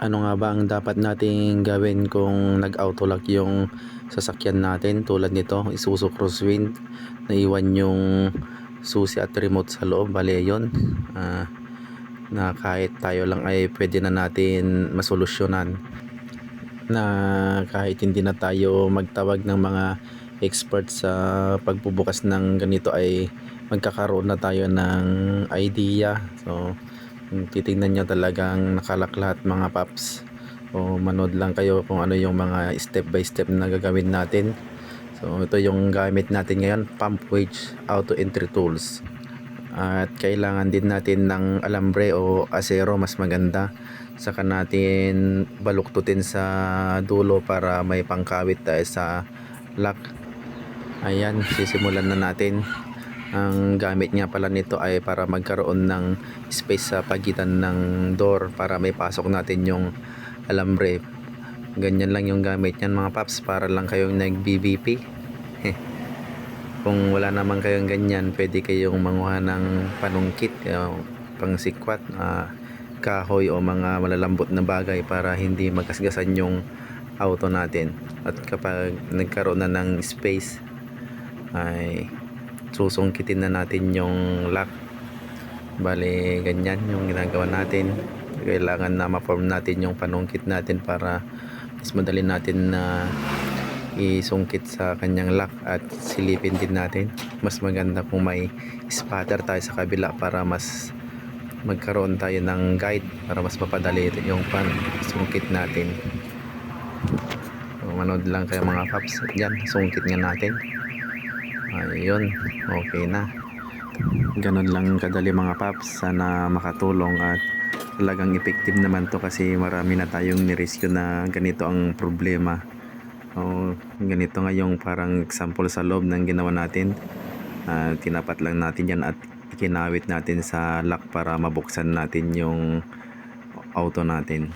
Ano nga ba ang dapat nating gawin kung nag-autolock yung sasakyan natin tulad nito, Isuzu Crosswind, naiwan yung susi at remote sa loob, bali yun. Ah, na kahit tayo lang ay pwede na natin masolusyonan na kahit hindi na tayo magtawag ng mga expert sa pagbubukas ng ganito ay magkakaroon na tayo ng idea. So, kung titingnan nyo talagang nakalak lahat mga paps. O manood lang kayo kung ano yung mga step by step na gagawin natin. So, ito yung gamit natin ngayon, pump wedge auto entry tools. At kailangan din natin ng alambre o asero mas maganda. Saka natin baluktutin sa dulo para may pangkawit tayo sa lock. Ayan, sisimulan na natin. Ang gamit nga pala nito ay para magkaroon ng space sa pagitan ng door para may pasok natin yung alambre. Ganyan lang yung gamit niyan mga paps para lang kayong nag-BBP. Kung wala naman kayong ganyan, pwede kayong manguha ng panungkit, uh, pangsikwat, ah, kahoy o mga malalambot na bagay para hindi magkasgasan yung auto natin. At kapag nagkaroon na ng space, ay susungkitin na natin yung lock. Bale, ganyan yung ginagawa natin. Kailangan na ma-form natin yung panungkit natin para mas madali natin na isungkit sa kanyang lock at silipin din natin. Mas maganda kung may spatter tayo sa kabila para mas magkaroon tayo ng guide para mas mapadali yung pansungkit natin. So, manood lang kayo mga paps. Yan, sungkit nga natin. Ayun, okay na. Ganon lang kadali mga paps. Sana makatulong at talagang effective naman to kasi marami na tayong nirescue na ganito ang problema. O, ganito nga yung parang example sa loob ng ginawa natin. Ah, tinapat lang natin yan at kinawit natin sa lock para mabuksan natin yung auto natin.